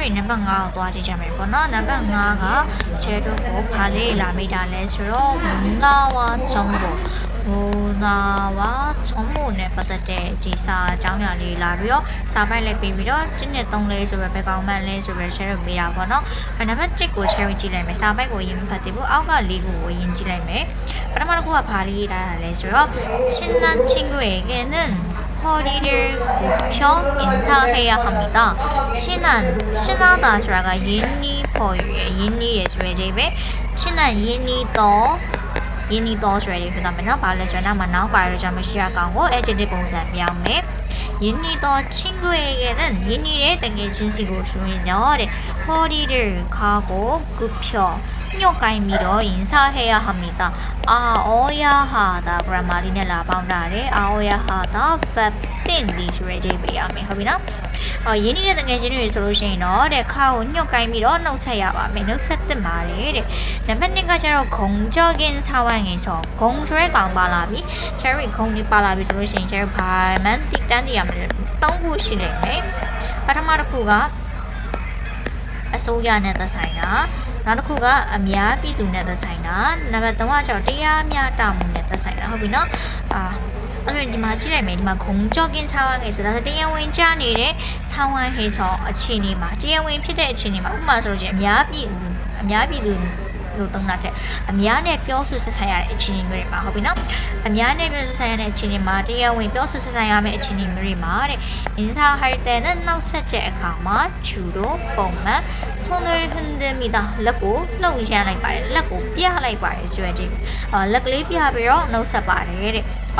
story နံပါတ်5ကိုသွားကြည့်ကြမယ်ပေါ့နော်နံပါတ်5ကချဲတို့ကိုဖာလေးလာမိတာလဲဆိုတော့နာဝါချောင်းကိုဘူနာဝါချုံမှုနဲ့ပတ်သက်တဲ့ဒီစာအကြောင်းအရာလေးလာပြီးတော့စာပိုက်လိုက်ပြီးပြီးတော့1နဲ့3လေးဆိုပဲဘယ်ကောင်မှန်လဲဆိုပဲ share လုပ်ပေးတာပေါ့နော်အဲနံပါတ်1ကို share ကြည့်လိုက်မယ်စာပိုက်ကိုရင်မဖတ်သေးဘူးအောက်က၄ကိုကိုရင်ကြည့်လိုက်မယ်ပထမတစ်ခုကဘာလေးရေးထားတာလဲဆိုတော့ချင်းနန်ချင်းွယ်ကဲနန် 허리를 굽혀 인사해야 합니다. 친한, 친하다라가 인리 포유의 인리 예수의 집에 친한 인리 더 인리 더스웨이 그 다음에 말레스나 만나고 말레자면 시작하고 애들이 공사하며 윤리더 친구에게는 윤리를 등의 진식으로 주민을 허리를 가고 굽혀 녀갈 밀어 인사해야 합니다. 아오야 하다. 그라마리네 라방라를 아오야 하다. 페 တင်ဒီဆိုရဲကြည့်ပေးရမယ်ဟုတ်ပြီနော်။အော်ရင်းနှီးတဲ့တကယ်ချင်းတွေဆိုလို့ရှိရင်တော့တဲ့ခါကိုညှော့ကိုင်းပြီးတော့နှုတ်ဆက်ရပါမယ်။နှုတ်ဆက်တင်ပါတယ်တဲ့။နံပါတ်2ကကျတော့ဂုံကြောကင်းစာဝိုင်းငယ်ဆိုဂုံဆွဲကောင်ပါလာပြီ။ cherry ဂုံလေးပါလာပြီဆိုလို့ရှိရင် cherry ဘာမှန်တိတန်းတရမယ်။၃ခုရှိနေမယ်။ပထမတစ်ခုကအစိုးရနဲ့သက်ဆိုင်တာနောက်တစ်ခုကအများပြည်သူနဲ့သက်ဆိုင်တာနံပါတ်3ကကျတော့တရားမျှတမှုနဲ့သက်ဆိုင်တာဟုတ်ပြီနော်အာ အဲ့တော့ဒီမှာကြည့်လိုက်မယ်ဒီမှာခုံကြောကင်းဆောင်းဝိုင်းငယ်ဆိုတာတရားဝင်ကြနေတဲ့ဆောင်းဝိုင်းဟေးဆောအခြေအနေမှာတရားဝင်ဖြစ်တဲ့အခြေအနေမှာဥပမာဆိုလို့ချင်းအများပြည်သူအများပြည်သူလို့သုံးတာတဲ့အများနဲ့ပြောဆိုဆက်ဆံရတဲ့အခြေအနေမျိုးတွေမှာဟုတ်ပြီနော်အများနဲ့ပြောဆိုဆက်ဆံရတဲ့အခြေအနေမှာတရားဝင်ပြောဆိုဆက်ဆံရမယ့်အခြေအနေမျိုးတွေမှာတဲ့အင်းစာဟိုက်တဲ့နဲ့နောက်ဆက်တဲ့အခါမှာဂျူတို့ပုံမှန်ဆုံးတဲ့ဟန်ဒမီတာလက်ကိုလှုပ်ရမ်းလိုက်ပါတယ်လက်ကိုပြလိုက်ပါတယ်ဆိုရတဲ့အာလက်ကလေးပြပြီးတော့နှုတ်ဆက်ပါတယ်တဲ့ ဟ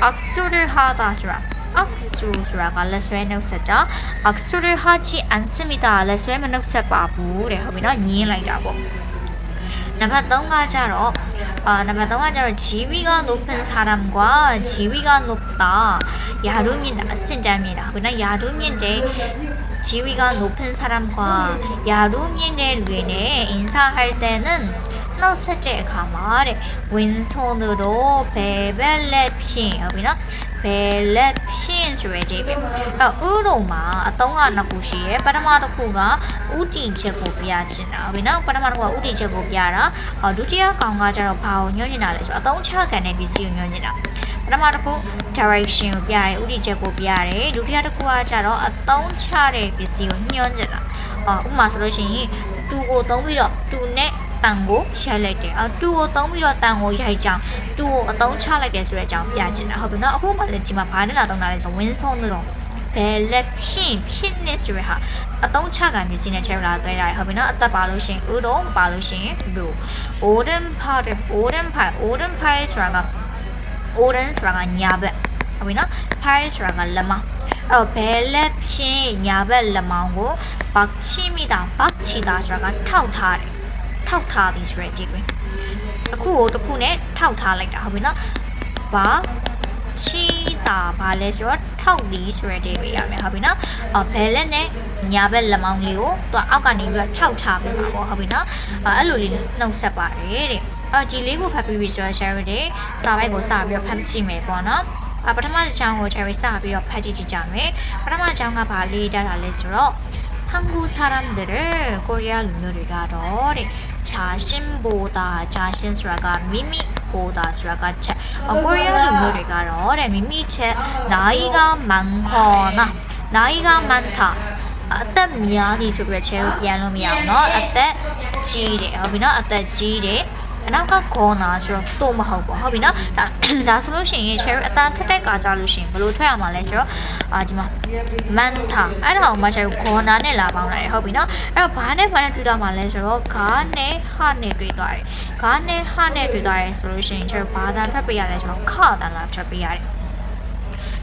악수를 하다시라. 악수라 갈레스웨는 세자 악수를 하지 않습니다. 레스웨는 옥세 바부래 하면 니라이라고. 넘버 3가 자로 어, 넘버 3가 자로 지위가 높은 사람과 지위가 높다. 야룸이 낮은 자입니다. 그러나 야룸이 이제 지위가 높은 사람과 야룸인을 위해 인사할 때는 နှုတ်ဆက်တဲ့အခါမှာတဲ့ဝင်းဆုံသူတို့ဘယ်ဘက်လက်ဖြင့်ဟုတ်ပြီနော်ဘယ်လက်ဖြင့်ဆိုရတဲ့ပဲအဲ့ဥတို့မှာအတုံးကနှစ်ခုရှိရယ်ပထမတစ်ခုကဥတီချက်ကိုပြချင်တာဟုတ်ပြီနော်ပထမတစ်ခုကဥတီချက်ကိုပြတာဒုတိယကောင်ကကျတော့ဘာကိုညွှန်နေတာလဲဆိုအတုံးချခံတဲ့ပစ္စည်းကိုညွှန်နေတာပထမတစ်ခု direction ကိုပြရတယ်ဥတီချက်ကိုပြရတယ်ဒုတိယတစ်ခုကကျတော့အတုံးချတဲ့ပစ္စည်းကိုညွှန်ချင်တာဥပမာဆိုလို့ရှိရင်သူကိုသုံးပြီးတော့သူနဲ့ တန်ကိုရိုက်လိုက်တယ်အတူကိုသုံးပြီးတော့တန်ကိုရိုက်ကြအောင်တူကိုအသုံးချလိုက်တယ်ဆိုတဲ့အကြောင်းပြချင်တာဟုတ်ပြီနော်အခုမှလည်းဒီမှာဘာနဲ့လာသုံးတာလဲဆိုဝင်းဆုံးတို့ဘယ်လက်ဖြင့်ဖြစ်နေဆိုရဟာအသုံးချကမျက်စိနဲ့ချဲလာတွေ့ရတယ်ဟုတ်ပြီနော်အသက်ပါလို့ရှိရင်ဥတော့ပါလို့ရှိရင်လူ olden part olden part olden part ဆိုတာက olden ဆိုတာကညာဘက်ဟုတ်ပြီနော် part ဆိုတာကလက်မအဲ့ဘယ်လက်ဖြင့်ညာဘက်လက်မောင်းကိုပတ်ချိမိတာပတ်ချီတာဆိုတာကထောက်ထားတယ် ထောက်ထားသည်ဆိုရတဲ့ဒီကွင်းတစ်ခုကိုတစ်ခုနဲ့ထောက်ထားလိုက်တာဟုတ်ပြီနော်ဘာချီတာဘာလဲဆိုတော့ထောက်သည်ဆိုရတဲ့ပဲရမယ်ဟုတ်ပြီနော်အော်ဘယ်လက်နဲ့ညာဘက်လက်မောင်းလေးကိုသူအောက်ကနေပြီးတော့ထောက်ထားပေးပါပေါ့ဟုတ်ပြီနော်အဲ့လိုလေးနှုတ်ဆက်ပါတယ်တဲ့အော်ဒီလေးကိုဖတ်ပြီးပြီဆိုတော့ share တဲ့စာပိုက်ကိုစပြီးတော့ဖတ်ကြည့်မယ်ပေါ့နော်အပထမတစ်ချောင်းကို cherry စပြီးတော့ဖတ်ကြည့်ကြည့်ကြမယ်ပထမတစ်ချောင်းကဘာလေးတားတာလဲဆိုတော့ 한국 사람들을 코리아 누누리가로리 자신보다 자신스라가 미미보다 수라가 채. 어, 코리아 누누리가로리 미미 채 나이가 많거나 나이가 많다. 어떤 미안이 소리를 제일 미안로 미안너 어때? 지리. 어비너 어때? 지리. အသက်ကြီးတယ်အနောက်ကခေါနာဆိုတော့တော့မဟုတ်ဘူးဟုတ်ပြီနော်ဒါဒါဆိုလို့ရှိရင် cherry အတန်းထွက်တဲ့ကာကြလို့ရှိရင်ဘယ်လိုထွက်ရမှာလဲဆိုတော့အာဒီမှာ manta အဲ့ဒါကိုမှ cherry ခေါနာနဲ့လာပေါင်းလိုက်ဟုတ်ပြီနော်အဲ့တော့ဘာနဲ့ဘာနဲ့တွေ့တော့မှာလဲဆိုတော့ဂါနဲ့ဟာနဲ့တွေ့သွားတယ်ဂါနဲ့ဟာနဲ့တွေ့သွားတယ်ဆိုလို့ရှိရင် cherry ဘာသာထွက်ပေးရလဲဆိုတော့ခါတန်လာထွက်ပေးရတယ်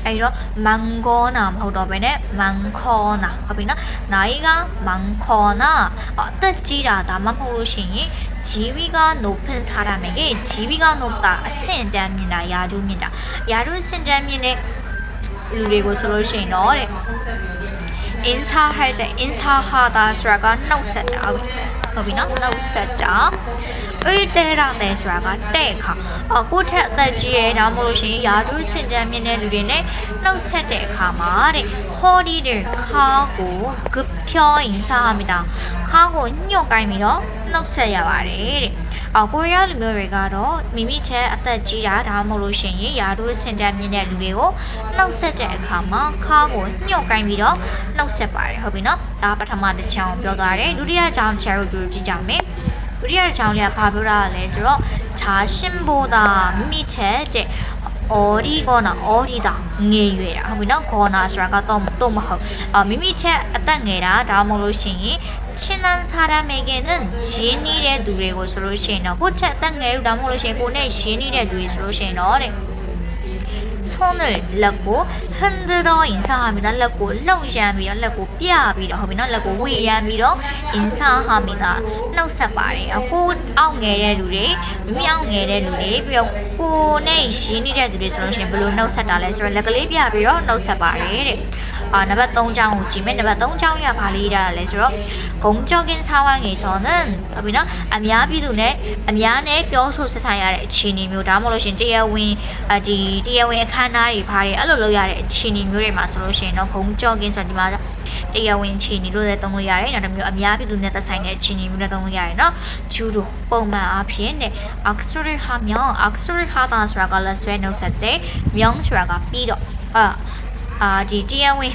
အဲဒီတော့မန်ဂောနာမဟုတ်တော့ဘဲနဲ့မန်ခေါနာဟုတ်ပြီနော်နိုင်ကမန်ခေါနာအသက်ကြီးတာဒါမှမဟုတ်လို့ရှိရင် ဂျီဝီကနိုဖန်စားရမယ်ကဂျီဝီကနိုတာအဆင့်တန်းမြင်တာယာကျူးမြင်တာယာကျူးအဆင့်တ န်းမြင်တဲ့လူတွေကိုဆိုလို့ရှိရင်တော့တဲ့ inside ဟဲ့တဲ့ inside ဟာတာဆိုတာကနှုတ်ဆက်တာဟုတ်ပြီဟုတ်ပြီနော်နှုတ်ဆက်တာအဲ့ဒီတဲရတယ်ဆိုတာကတဲ့ခါအခုထက်အသက်ကြီးရဲ့ဒါမှမဟုတ်လို့ရှိရင်ယာတုစင်တန်းမြင့်တဲ့လူတွေနဲ့နှုတ်ဆက်တဲ့ အခါမှာတဲ့ဟောဒီတဲ့ခါကိုကဖြောရင်စားမိတာခါကိုညှော့ကိုင်းပြီးတော့နှုတ်ဆက်ရပါတယ်တဲ့အော်ကိုရီးယားလူမျိုးတွေကတော့မိမိချက်အသက်ကြီးတာဒါမှမဟုတ်လို့ရှိရင်ယာတုစင်တန်းမြင့်တဲ့လူတွေကိုနှုတ်ဆက်တဲ့အခါမှာခါကိုညှော့ကိုင်းပြီးတော့နှုတ်ဆက်ပါတယ်ဟုတ်ပြီနော်ဒါပထမတစ်ချောင်းပြောသွားတယ်ဒုတိယချောင်းချယ်ရိုတူကြည့်ကြမယ်ဒုတိယချောင်းလေးကဘာပြောတာလဲဆိုတော့ဂျာရှင်ဘိုတာမိမိချက်တဲ့အော်ဒီကောနာအော်ဒီတာငယ်ရွယ်တာဟုတ်ပြီနော်ခေါနာဆိုတာကတော့တော့မဟုတ်အာမိမိချက်အသက်ငယ်တာဒါမှမဟုတ်လို့ရှိရင် ချင်းနန်းစားရမယ်ကနရင်းနှီးတဲ့သူတွေကိုဆိုလို့ရှိရင်တော့ကိုချက်အသက်ငယ်လို့ဒါမှမဟုတ်လို့ရှိရင်ကိုနဲ့ရင်းနှီးတဲ့သူတွေဆိုလို့ရှိရင်တော့တဲ့ 손을 လက်ကို 흔들어 인사합니다. လက်ကိုလှုပ်ရမ်းပြီးတော့လက်ကိုပြပြီးတော့ဟုတ်ပြီနော်လက်ကိုဝေရမ်းပြီးတော့ 인사합니다. နှုတ်ဆက်ပါတယ်။ကိုအောက်ငယ်တဲ့လူတွေမိမိအောက်ငယ်တဲ့လူတွေပြီးတော့ကိုနဲ့ရင်းနှီးတဲ့သူတွေဆိုလို့ရှိရင်ဘယ်လိုနှုတ်ဆက်တာလဲဆိုတော့လက်ကလေးပြပြီးတော့နှုတ်ဆက်ပါတယ်တဲ့။အာနံပါတ်3ချောင်းကိုကြည့်မယ်နံပါတ်3ချောင်းလေးကဘာလေးရတာလဲဆိုတော့ 공적인 상황에서는 ဟုတ်ပြီနော်အများပြည်သူနဲ့အများနဲ့ပြောဆိုဆက်ဆံရတဲ့အခြေအနေမျိုးဒါမှမဟုတ်လို့ရှရင်တရားဝင်အဒီတရားဝင်အခမ်းအနားတွေဘာတွေအဲ့လိုလုပ်ရတဲ့အခြေအနေမျိုးတွေမှာဆိုလို့ရှရင်တော့ 공적인 ဆိုတာဒီမှာတရားဝင်အခြေအနေလို့လည်းသုံးလို့ရတယ်နောက်တစ်မျိုးအများပြည်သူနဲ့သက်ဆိုင်တဲ့အခြေအနေမျိုးနဲ့သုံးလို့ရတယ်နော်ဂျူဒိုပုံမှန်အားဖြင့်တဲ့ auxiliary ဟာမြောင်း auxiliary ဟာတာဆိုတာကလည်းဆွဲနှုတ်ဆက်တဲ့မြောင်းဆိုတာကပြီးတော့အာအာဒီတရားဝင်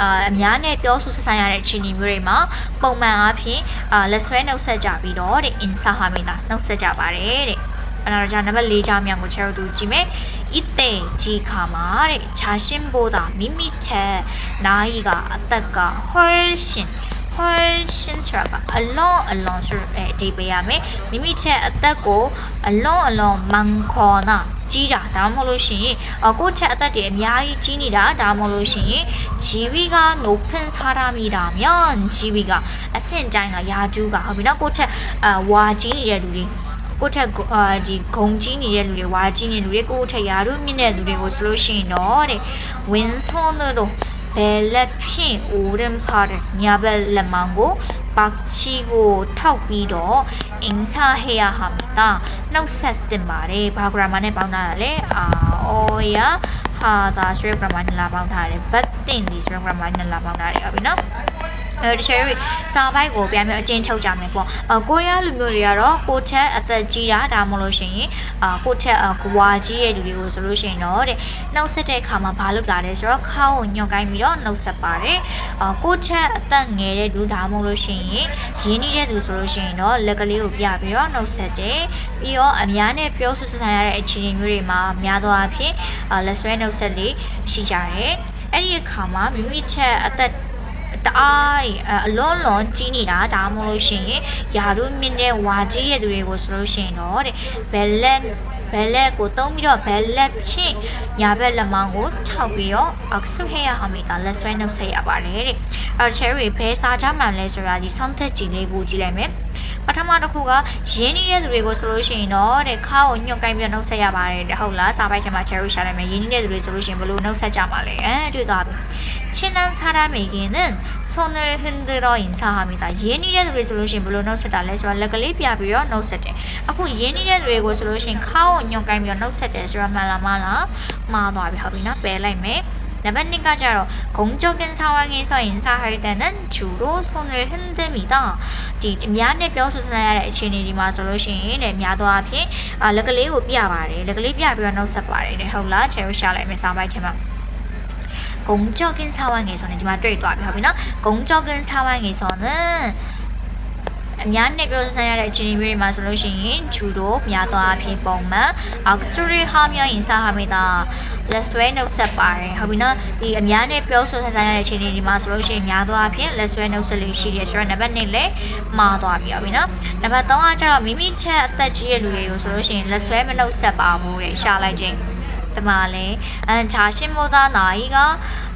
အာအများနဲ့ပြောဆိုဆက်ဆံရတဲ့အခြေအနေမျိုးတွေမှာပုံမှန်အားဖြင့်အာလက်ဆွဲနှုတ်ဆက်ကြပြီးတော့တဲ့ insa hamida နှုတ်ဆက်ကြပါတယ်တဲ့အနာကြနံပါတ်၄ချောင်းမြောင်ကိုချဲတို့ကြည့်မယ်။ဤတဲ့ကြီးခါမှာတဲ့ခြားရှင်းဖို့တာမိမိချက်နာယီကအသက်ကဟောရှင် 씬ဆိုတာကအလွန်အလွန်ဆိုတဲ့အဓိပ္ပာယ်ရမယ်မိမိချက်အသက်ကိုအလွန်အလွန်မန်ခေါ်နာကြီးတာဒါမှမဟုတ်လို့ရှိရင်အကိုချက်အသက်တွေအများကြီးကြီးနေတာဒါမှမဟုတ်လို့ရှိရင်ဂျီဝီကနိုဖန်စားရမိတာမြန်ဂျီဝီကအဆင့်တိုင်းကယာကျူးကဟုတ်ပြီနော်ကိုချက်အဝါကြီးနေတဲ့လူတွေကိုထက်အာဒီဂုံကြီးနေတဲ့လူတွေဝါကြီးနေတဲ့လူတွေကိုထက်ရာတို့မြင့်တဲ့လူတွေကိုဆိုလို့ရှိရင်တော့တဲ့ဝင်းဆွန်တို့ ဘယ်လက်ဖြင့် oren part ညာဘက်လက်မောင်းကိုပတ်ချီကိုထောက်ပြီးတော့အင်းစာဟေယဟာမတာနှုတ်ဆက်တင်ပါတယ်ဘာ grammar နဲ့ပေါင်းထားတာလဲအာအော်ယာဟာဒါဆိုရ grammar နဲ့လာပေါင်းထားတယ် but တင်ဒီ ဆိုရ grammar နဲ့လာပေါင်းထားတယ်ဟုတ်ပြီနော်အဲတချို့စာပိုက်ကိုပြန်ပြီးအကျဉ်းချုပ်ကြမယ်ပေါ့အကိုရီးယားလူမျိုးတွေကတော့ကိုချက်အသက်ကြီးတာဒါမှမဟုတ်လို့ရှိရင်အာကိုချက်ကွာကြီးရဲ့လူတွေကိုဆိုလို့ရှိရင်တော့တဲ့နှုတ်ဆက်တဲ့အခါမှာဘာလုပ်တာလဲဆိုတော့ခါကိုညှော့ကိုင်းပြီးတော့နှုတ်ဆက်ပါတယ်အာကိုချက်အသက်ငယ်တဲ့လူဒါမှမဟုတ်လို့ရှိရင်ရင်းနှီးတဲ့သူဆိုလို့ရှိရင်တော့လက်ကလေးကိုပြပြီးတော့နှုတ်ဆက်တယ်ပြီးတော့အများနဲ့ပြောဆိုဆက်ဆံရတဲ့အခြေအနေမျိုးတွေမှာများသောအားဖြင့်လက်ဆွဲနှုတ်ဆက်လေးရှိကြတယ်အဲ့ဒီအခါမှာမိမိချက်အသက် တအားအလွန်လွန်ကြီးနေတာဒါမှမဟုတ်လို့ရှိရင်ယာတို့မြင့်တဲ့ဝါကြီးရဲ့သူတွေကိုဆိုလို့ရှိရင်တော့တဲ့ဘယ်လက်ဘယ်လက်ကိုတုံးပြီးတော့ဘယ်လက်ဖြင့်ညာဘက်လက်မောင်းကိုထောက်ပြီးတော့အောက်ဆုဟဲရဟာမီတာလက်ဆွဲနှုတ်ဆက်ရပါတယ်တဲ့အဲ့ cherry ဘယ်စားကြမှန်လဲဆိုတာဒီဆောင်းသက်ကြည့်လေးကိုကြည့်လိုက်မယ်ပထမတစ်ခုကရင်းနှီးတဲ့သူတွေကိုဆိုလို့ရှိရင်တော့တဲ့ခါကိုညှို့ကိုင်းပြီးတော့နှုတ်ဆက်ရပါတယ်တဲ့ဟုတ်လားစာပိုက်ထဲမှာ cherry ရှာလိုက်မယ်ရင်းနှီးတဲ့သူတွေဆိုလို့ရှိရင်ဘယ်လိုနှုတ်ဆက်ကြမှာလဲအဲတွေ့သွားပြီ 친한 사람에게는 손을 흔들어 인사합니 다. 예니레 둘이 솔루션 물론 노세다 레스와 레글리 비아비요 노세 대. 아쿠 예니레 둘이고 솔루션 카오 녀가이며 노세대 스라 말라말라 마노아비 하비나 빼라이 메. 나반니까 자로 공적인 상황에서 인사할 때는 주로 손을 흔듭니 다. 디 미안해 벼수스나야 친이 디마 솔루션 네 미아도 앞에 아 레글리고 비아바레 레글리 비아비요 노세바레 네 홀라 제우샤라이메 사바이테마 ဂုံကြောကင်းစားဝိုင်းငယ်ဆိုနေဒီမှာတွေ့သွားပြီဟုတ်ပြီနော်ဂုံကြောကင်းစားဝိုင်းငယ်ဆိုနေအများနဲ့ပြောဆန်းရတဲ့အခြေအနေမျိုးတွေမှာဆိုလို့ရှိရင်ဂျူဒိုများသောအားဖြင့်ပုံမှန်အောက်စရီဟာမြောရင်စားဟာမိတာလက်ဆွဲနှုတ်ဆက်ပါတယ်ဟုတ်ပြီနော်ဒီအများနဲ့ပြောဆိုဆန်းရတဲ့အခြေအနေတွေမှာဆိုလို့ရှိရင်များသောအားဖြင့်လက်ဆွဲနှုတ်ဆက်လေးရှိတယ်ဆိုတော့နံပါတ်1လည်းမှားသွားပြီဟုတ်ပြီနော်နံပါတ်3ကကျတော့မိမိချက်အသက်ကြီးတဲ့လူတွေကိုဆိုလို့ရှိရင်လက်ဆွဲမနှုတ်ဆက်ပါဘူးတဲ့ရှာလိုက်ခြင်း တမလဲအန်ဂျာရှင်မိုဒါနာယီက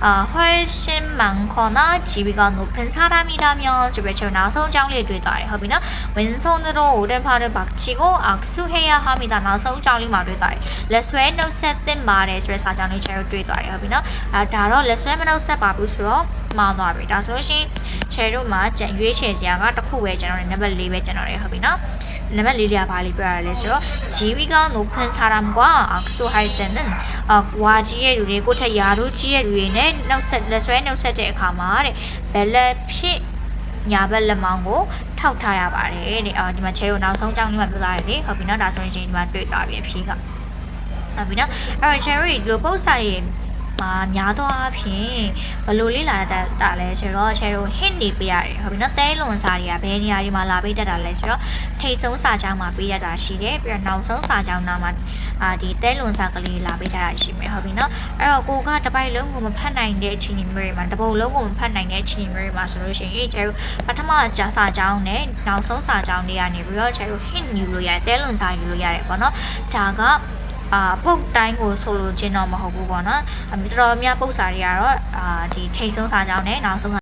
အဟွဲရှင်မန်ခေါ်နာဂျီဘီကနိုဖင်စာရာမီဒါမျောဆိုပြီးချက်နောက်ဆုံးအကြောင်းလေးတွေ့သွားတယ်ဟုတ်ပြီနော်ဝင်းဆုံးတို့ဦးတန်ဖာတဲ့ဘတ်ချီကိုအက်ဆူဟေယာဟာမီဒါနောက်ဆုံးအကြောင်းလေးမှာတွေ့သွားတယ်လက်ဆွဲနှုတ်ဆက်တင်ပါတယ်ဆိုတဲ့စာကြောင်းလေးချက်တို့တွေ့သွားတယ်ဟုတ်ပြီနော်အဲဒါတော့လက်ဆွဲမနှုတ်ဆက်ပါဘူးဆိုတော့မှားသွားပြီဒါဆိုလို့ရှိရင် share တို့မှာကြံရွေးချယ်စရာကတစ်ခုပဲကျွန်တော်နေနံပါတ်၄ပဲကျွန်တော်နေဟုတ်ပြီနော် နံပါတ်၄တွေကဘာလေးပြရလဲဆိုတော့ဂျီဝီကောင်းကိုဖွင့်စားတာမကွာအခုဆိုဟိုက်တန်နဲ့အဝါကြီးရဲ့လူတွေကိုထက်ရာတို့ကြီးရဲ့လူတွေနဲ့နှုတ်ဆက်လက်ဆွဲနှုတ်ဆက်တဲ့အခါမှာတဲ့ဘယ်လက်ဖြစ်ညာဘက်လက်မောင်းကိုထောက်ထားရပါတယ်တဲ့အော်ဒီမှာချဲကိုနောက်ဆုံးကြောင်းလေးမှာပြောသားရတယ်ဟုတ်ပြီနော်ဒါဆိုရင်ဒီမှာတွေ့တာပြီအဖြေကဟုတ်ပြီနော်အဲ့တော့ cherry ဒီလိုပုံစံရည် မှာများသောအားဖြင့်ဘယ်လိုလေးလာတတ်တာလဲဆိုတော့ cherry hint နေပေးရတယ်ဟုတ်ပြီနော်တဲလွန်စာတွေကဘယ်နေရာတွေမှာလာပေးတတ်တာလဲဆိုတော့ထိတ်ဆုံးစာကြောင်းမှာပေးရတာရှိတယ်ပြီးတော့နောက်ဆုံးစာကြောင်းနာမှာအာဒီတဲလွန်စာကလေးလာပေးထားတာရှိမယ်ဟုတ်ပြီနော်အဲ့တော့ကိုကတစ်ပိုက်လုံးကိုမဖတ်နိုင်တဲ့အချိန်မျိုးတွေမှာတစ်ပုတ်လုံးကိုမဖတ်နိုင်တဲ့အချိန်မျိုးတွေမှာဆိုလို့ရှိရင် cherry ပထမကြာစာကြောင်းနဲ့နောက်ဆုံးစာကြောင်းတွေကနေပြီးတော့ cherry hint ယူလို့ရတယ်တဲလွန်စာယူလို့ရတယ်ပေါ့နော်ဒါက အာပုတ်တိုင်းကိုဆိုလိုခြင်းတော့မဟုတ်ဘူးပေါ့နော်အမြတော်များပုတ်စာတွေကတော့အာဒီထိတ်ဆုံးစာကြောင်းနဲ့နောက်ဆုံး